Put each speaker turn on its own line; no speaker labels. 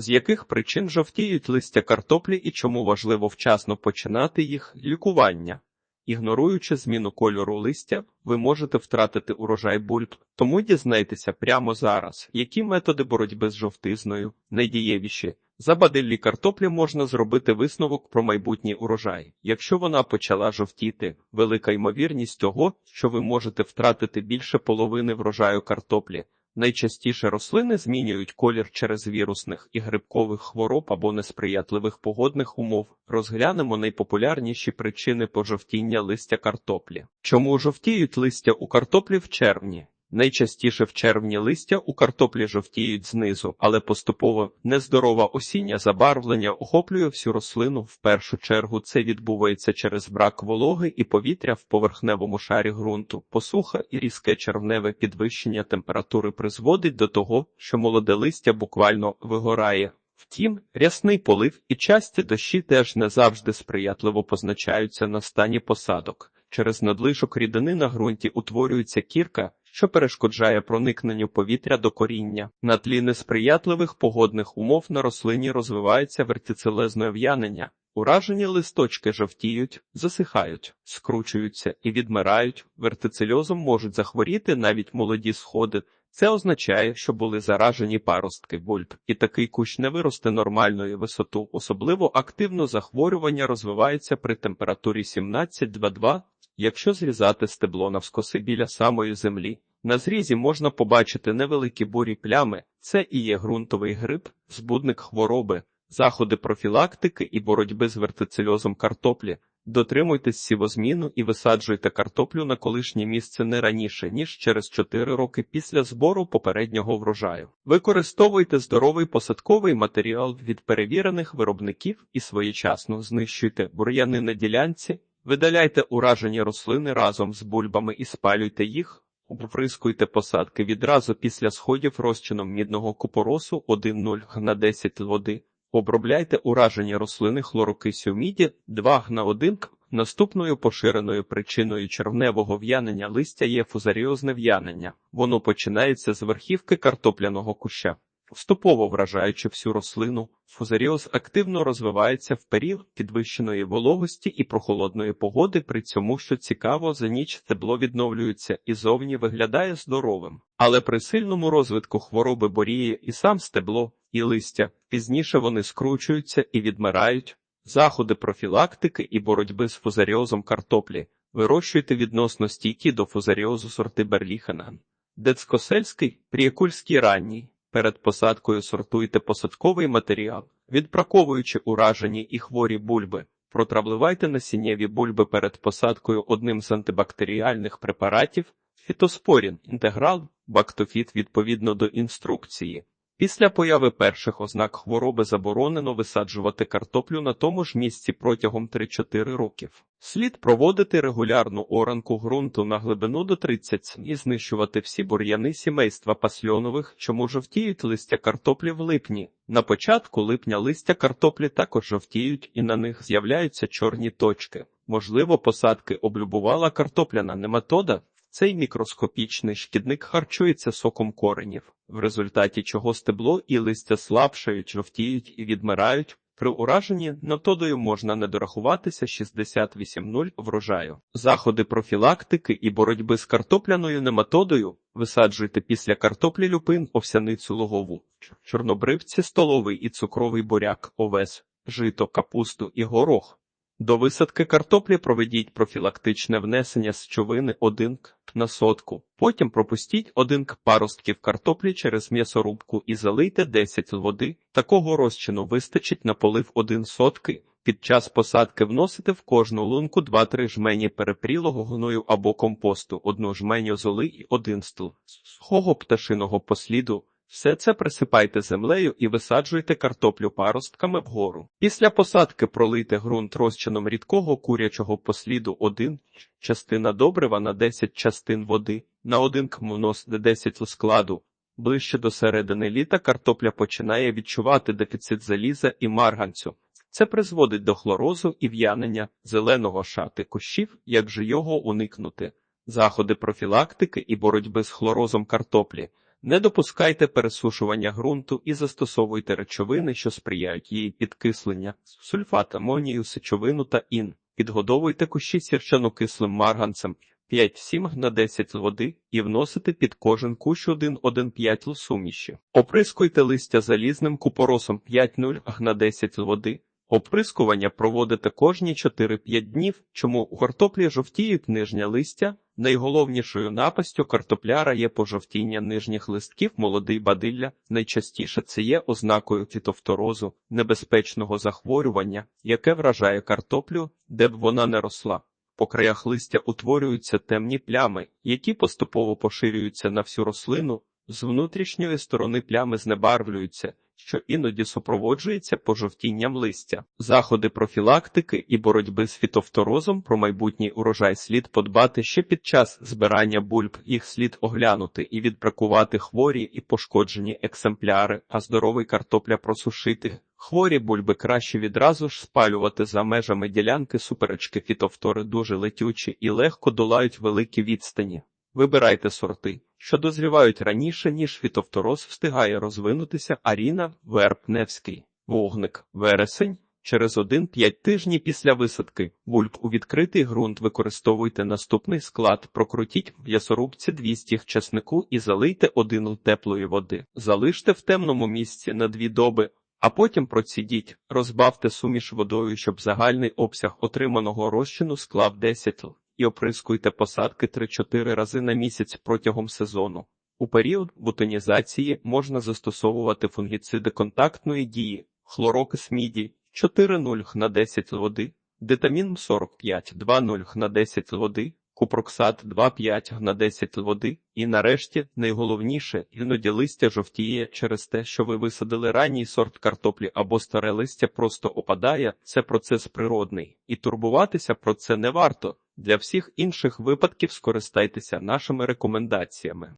З яких причин жовтіють листя картоплі і чому важливо вчасно починати їх лікування? Ігноруючи зміну кольору листя, ви можете втратити урожай бульб, тому дізнайтеся прямо зараз, які методи боротьби з жовтизною найдієвіші. За бадиллі картоплі можна зробити висновок про майбутній урожай. Якщо вона почала жовтіти, велика ймовірність того, що ви можете втратити більше половини врожаю картоплі. Найчастіше рослини змінюють колір через вірусних і грибкових хвороб або несприятливих погодних умов. Розглянемо найпопулярніші причини пожовтіння листя картоплі. Чому жовтіють листя у картоплі в червні? Найчастіше в червні листя у картоплі жовтіють знизу, але поступово нездорове осіннє забарвлення охоплює всю рослину. В першу чергу це відбувається через брак вологи і повітря в поверхневому шарі ґрунту. Посуха і різке червневе підвищення температури призводить до того, що молоде листя буквально вигорає. Втім, рясний полив і часті дощі теж не завжди сприятливо позначаються на стані посадок. Через надлишок рідини на ґрунті утворюється кірка, що перешкоджає проникненню повітря до коріння. На тлі несприятливих погодних умов на рослині розвивається вертицелезне в'янення. Уражені листочки жовтіють, засихають, скручуються і відмирають. Вертицельозом можуть захворіти навіть молоді сходи. Це означає, що були заражені паростки бульб, і такий кущ не виросте нормальної висоту. Особливо активно захворювання розвивається при температурі 17-22, якщо зрізати стебло навскоси біля самої землі. На зрізі можна побачити невеликі бурі плями, це і є ґрунтовий гриб, збудник хвороби, заходи профілактики і боротьби з вертицельозом картоплі. Дотримуйтесь сівозміну і висаджуйте картоплю на колишнє місце не раніше, ніж через 4 роки після збору попереднього врожаю. Використовуйте здоровий посадковий матеріал від перевірених виробників і своєчасно знищуйте бур'яни на ділянці, видаляйте уражені рослини разом з бульбами і спалюйте їх. Обприскуйте посадки відразу після сходів розчином мідного купоросу 1,0 на 10 води. Обробляйте уражені рослини хлорокисю міді 2 на 1 к. Наступною поширеною причиною червневого в'янення листя є фузаріозне в'янення. Воно починається з верхівки картопляного куща. Вступово вражаючи всю рослину, фузаріоз активно розвивається в період підвищеної вологості і прохолодної погоди, при цьому, що цікаво, за ніч стебло відновлюється і зовні виглядає здоровим. Але при сильному розвитку хвороби боріє і сам стебло, і листя, пізніше вони скручуються і відмирають. Заходи профілактики і боротьби з фузаріозом картоплі вирощуйте відносно стійкі до фузаріозу сорти Берліхена. Децкосельський, пріякульський ранній. Перед посадкою сортуйте посадковий матеріал, відбраковуючи уражені і хворі бульби. Протравливайте насіннєві бульби перед посадкою одним з антибактеріальних препаратів фітоспорін, інтеграл, бактофіт відповідно до інструкції. Після появи перших ознак хвороби заборонено висаджувати картоплю на тому ж місці протягом 3-4 років. Слід проводити регулярну оранку ґрунту на глибину до 30 см і знищувати всі бур'яни сімейства пасльонових, чому жовтіють листя картоплі в липні. На початку липня листя картоплі також жовтіють і на них з'являються чорні точки. Можливо, посадки облюбувала картопляна нематода. Цей мікроскопічний шкідник харчується соком коренів, в результаті чого стебло і листя слабшають, жовтіють і відмирають. При ураженні натодою можна не дорахуватися 68-0 врожаю. Заходи профілактики і боротьби з картопляною нематодою висаджуйте після картоплі люпин, овсяницю логову, чорнобривці, столовий і цукровий буряк, овес, жито, капусту і горох. До висадки картоплі проведіть профілактичне внесення сечовини 1 к на сотку. Потім пропустіть 1 к паростків картоплі через м'ясорубку і залийте 10 л води. Такого розчину вистачить на полив 1 сотки. Під час посадки вносите в кожну лунку 2-3 жмені перепрілого гною або компосту, одну жменю золи і один стл сухого пташиного посліду. Все це присипайте землею і висаджуйте картоплю паростками вгору. Після посадки пролийте ґрунт розчином рідкого курячого посліду 1, частина добрива на 10 частин води, на 1 км вносите 10 складу. Ближче до середини літа картопля починає відчувати дефіцит заліза і марганцю. Це призводить до хлорозу і в'янення зеленого шати кущів, як же його уникнути. Заходи профілактики і боротьби з хлорозом картоплі. Не допускайте пересушування ґрунту і застосовуйте речовини, що сприяють її підкисленню, сульфат амонію, сечовину та ін. Підгодовуйте кущі сірчанокислим марганцем 5-7 на 10 води і вносите під кожен кущ 1-1,5 суміші. Оприскуйте листя залізним купоросом 5-0 на 10 води. Оприскування проводите кожні 4-5 днів, чому у картоплі жовтіють нижнє листя. Найголовнішою напастю картопляра є пожовтіння нижніх листків молодий бадилля. Найчастіше це є ознакою фітофторозу, небезпечного захворювання, яке вражає картоплю, де б вона не росла. По краях листя утворюються темні плями, які поступово поширюються на всю рослину. З внутрішньої сторони плями знебарвлюються, що іноді супроводжується пожовтінням листя. Заходи профілактики і боротьби з фітофторозом про майбутній урожай слід подбати ще під час збирання бульб. Їх слід оглянути і відбракувати хворі і пошкоджені екземпляри, а здоровий картопля просушити. Хворі бульби краще відразу ж спалювати за межами ділянки суперечки фітофтори дуже летючі і легко долають великі відстані. Вибирайте сорти, що дозрівають раніше, ніж фітофтороз встигає розвинутися Аріна, Верб, Невський, Вогник, Вересень. Через 1-5 тижні після висадки. Бульб у відкритий ґрунт. Використовуйте наступний склад, прокрутіть в м'ясорубці 200 чеснику і залийте 1 теплої води. Залиште в темному місці на 2 доби, а потім процідіть, розбавте суміш водою, щоб загальний обсяг отриманого розчину склав 10 л і оприскуйте посадки 3-4 рази на місяць протягом сезону. У період бутонізації можна застосовувати фунгіциди контактної дії, хлорокис міді 4,0 на 10 води, детамін 45 2,0 на 10 води, купроксат 2,5 на 10 води, і нарешті, найголовніше, іноді листя жовтіє через те, що ви висадили ранній сорт картоплі або старе листя просто опадає, це процес природний, і турбуватися про це не варто. Для всіх інших випадків скористайтеся нашими рекомендаціями.